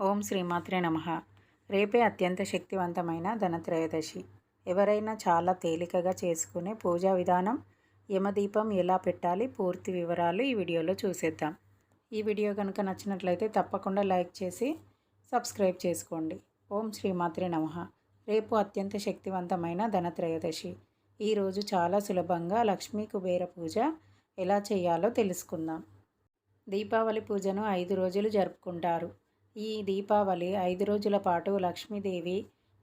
ఓం శ్రీమాత్రే నమ. రేపే అత్యంత శక్తివంతమైన ధనత్రయోదశి. ఎవరైనా చాలా తేలికగా చేసుకునే పూజా విధానం యమదీపం ఎలా పెట్టాలి పూర్తి వివరాలు ఈ వీడియోలో చూసేద్దాం. ఈ వీడియో కనుక నచ్చినట్లయితే తప్పకుండా లైక్ చేసి సబ్స్క్రైబ్ చేసుకోండి. ఓం శ్రీమాత్రే నమ. రేపు అత్యంత శక్తివంతమైన ధనత్రయోదశి. ఈరోజు చాలా సులభంగా లక్ష్మీ కుబేర పూజ ఎలా చేయాలో తెలుసుకుందాం. దీపావళి పూజను ఐదు రోజులు జరుపుకుంటారు. ఈ దీపావళి ఐదు రోజుల పాటు లక్ష్మీదేవి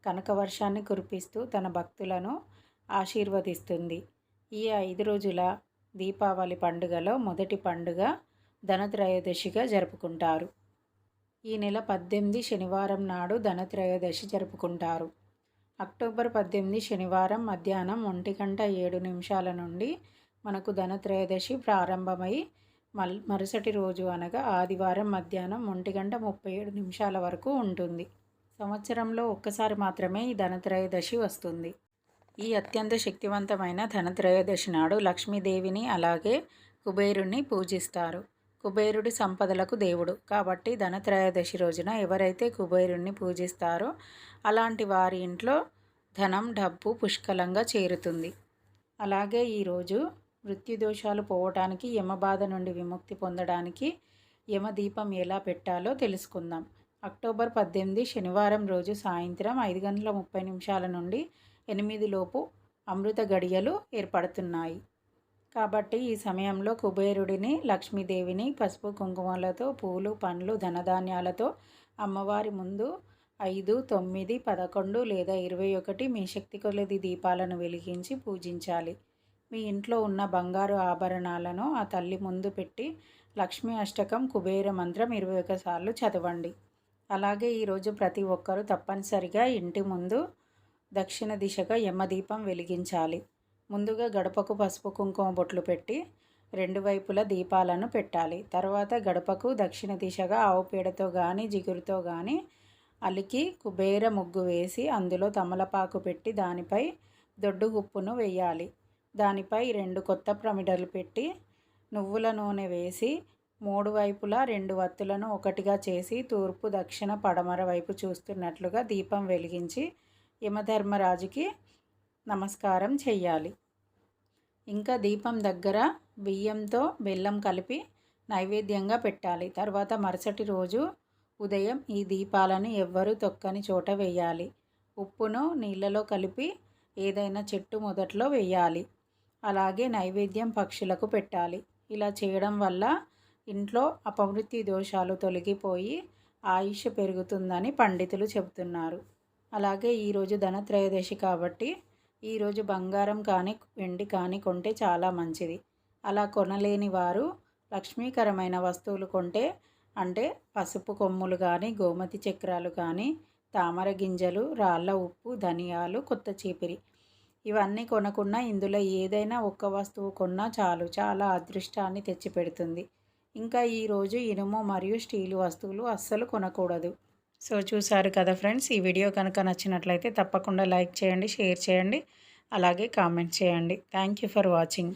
కనకవర్షాన్ని కురిపిస్తూ తన భక్తులను ఆశీర్వదిస్తుంది. ఈ ఐదు రోజుల దీపావళి పండుగలో మొదటి పండుగ ధనత్రయోదశిగా జరుపుకుంటారు. ఈ నెల పద్దెనిమిది శనివారం నాడు ధనత్రయోదశి జరుపుకుంటారు. అక్టోబర్ పద్దెనిమిది శనివారం మధ్యాహ్నం ఒంటి గంట ఏడు నిమిషాల నుండి మనకు ధనత్రయోదశి ప్రారంభమై మల్ మరుసటి రోజు అనగా ఆదివారం మధ్యాహ్నం ఒంటి గంట ముప్పై ఏడు నిమిషాల వరకు ఉంటుంది. సంవత్సరంలో ఒక్కసారి మాత్రమే ఈ ధనత్రయోదశి వస్తుంది. ఈ అత్యంత శక్తివంతమైన ధనత్రయోదశి నాడు లక్ష్మీదేవిని అలాగే కుబేరుణ్ణి పూజిస్తారు. కుబేరుడి సంపదలకు దేవుడు. కాబట్టి ధనత్రయోదశి రోజున ఎవరైతే కుబేరుణ్ణి పూజిస్తారో అలాంటి వారి ఇంట్లో ధనం డబ్బు పుష్కలంగా చేరుతుంది. అలాగే ఈరోజు మృత్యుదోషాలు పోవటానికి యమబాధ నుండి విముక్తి పొందడానికి యమదీపం ఎలా పెట్టాలో తెలుసుకుందాం. అక్టోబర్ పద్దెనిమిది శనివారం రోజు సాయంత్రం ఐదు గంటల ముప్పై నిమిషాల నుండి ఎనిమిది లోపు అమృత గడియలు ఏర్పడుతున్నాయి. కాబట్టి ఈ సమయంలో కుబేరుడిని లక్ష్మీదేవిని పసుపు కుంకుమలతో పూలు పండ్లు ధనధాన్యాలతో అమ్మవారి ముందు ఐదు తొమ్మిది పదకొండు లేదా ఇరవై ఒకటి మీ శక్తి కొలది దీపాలను వెలిగించి పూజించాలి. మీ ఇంట్లో ఉన్న బంగారు ఆభరణాలను ఆ తల్లి ముందు పెట్టి లక్ష్మీ అష్టకం కుబేర మంత్రం ఇరవై ఒకసార్లు చదవండి. అలాగే ఈరోజు ప్రతి ఒక్కరూ తప్పనిసరిగా ఇంటి ముందు దక్షిణ దిశగా యమదీపం వెలిగించాలి. ముందుగా గడపకు పసుపు కుంకుమ బొట్లు పెట్టి రెండు వైపుల దీపాలను పెట్టాలి. తర్వాత గడపకు దక్షిణ దిశగా ఆవు పేడతో కానీ జిగురుతో కానీ అలికి కుబేర ముగ్గు వేసి అందులో తమలపాకు పెట్టి దానిపై దొడ్డు ఉప్పును వేయాలి. దానిపై రెండు కొత్త ప్రమిడలు పెట్టి నువ్వుల నూనె వేసి మూడు వైపులా రెండు వత్తులను ఒకటిగా చేసి తూర్పు దక్షిణ పడమర వైపు చూస్తున్నట్లుగా దీపం వెలిగించి యమధర్మరాజుకి నమస్కారం చెయ్యాలి. ఇంకా దీపం దగ్గర బియ్యంతో బెల్లం కలిపి నైవేద్యంగా పెట్టాలి. తర్వాత మరుసటి రోజు ఉదయం ఈ దీపాలను ఎవ్వరూ తొక్కని చోట వేయాలి. ఉప్పును నీళ్ళలో కలిపి ఏదైనా చెట్టు మొదట్లో వేయాలి. అలాగే నైవేద్యం పక్షులకు పెట్టాలి. ఇలా చేయడం వల్ల ఇంట్లో అపవృత్తి దోషాలు తొలగిపోయి ఆయుష్ పెరుగుతుందని పండితులు చెబుతున్నారు. అలాగే ఈరోజు ధనత్రయోదశి కాబట్టి ఈరోజు బంగారం కానీ వెండి కానీ కొంటే చాలా మంచిది. అలా కొనలేని వారు లక్ష్మీకరమైన వస్తువులు కొంటే అంటే పసుపు కొమ్ములు కానీ గోమతి చక్రాలు కానీ తామర గింజలు రాళ్ళ ఉప్పు ధనియాలు కొత్త చీపిరి ఇవన్నీ కొనకున్నా ఇందులో ఏదైనా ఒక్క వస్తువు కొన్నా చాలు. చాలా అదృష్టాన్ని తెచ్చిపెడుతుంది. ఇంకా ఈరోజు ఇనుము మరియు స్టీలు వస్తువులు అస్సలు కొనకూడదు. సో చూసారు కదా ఫ్రెండ్స్ ఈ వీడియో కనుక నచ్చినట్లయితే తప్పకుండా లైక్ చేయండి షేర్ చేయండి అలాగే కామెంట్ చేయండి. Thank you for watching.